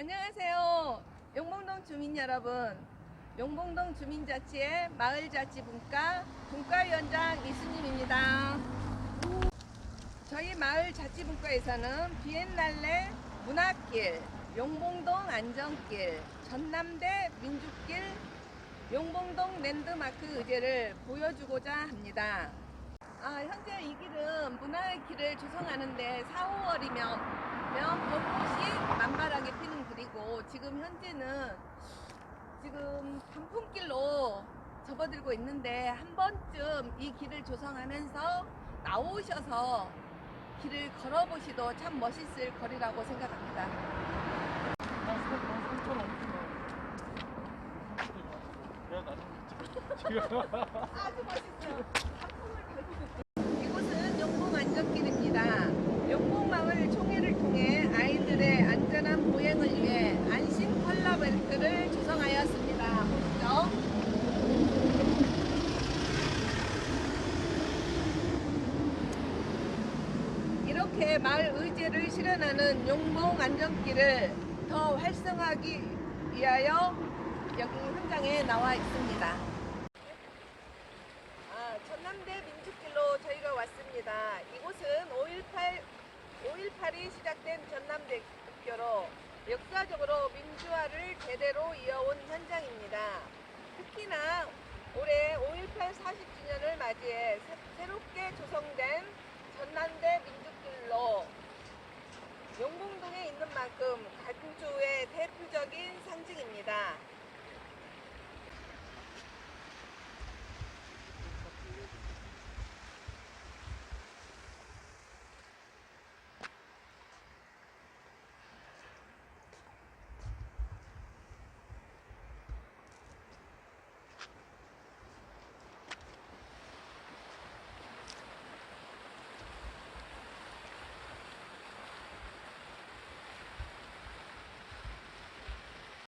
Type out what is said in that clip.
안녕하세요. 용봉동 주민 여러분. 용봉동 주민자치의 마을자치분과 분과위원장 이수님입니다. 저희 마을자치분과에서는 비엔날레 문화길, 용봉동 안전길, 전남대 민주길, 용봉동 랜드마크 의제를 보여주고자 합니다. 아, 현재 이 길은 문화의 길을 조성하는데 4, 5월이면 면 벚꽃이 만발하게 현재는 지금 단풍길로 접어들고 있는데 한 번쯤 이 길을 조성하면서 나오셔서 길을 걸어보시도 참 멋있을 거리라고 생각합니다. 아주 멋있어요. 이곳은 용봉 안전길입니다. 용봉마을 총회를 통해 아이들의 안전한 보행을 위해 안심 컬러벨트를 조성하였습니다. 보시죠. 이렇게 마을 의제를 실현하는 용봉 안전길을 더 활성화하기 위하여 여기 현장에 나와 있습니다. 아, 전남대 민주길로 저희가 왔습니다. 이곳은 5.18, 5.18이 시작된 전남대교로 역사적으로 민주화를 제대로 이어온 현장입니다. 특히나 올해 5.18 40주년을 맞이해 새- 새롭게 조성된 전남대 민주길로 용봉동에 있는 만큼 간주의 대표적인 상징입니다.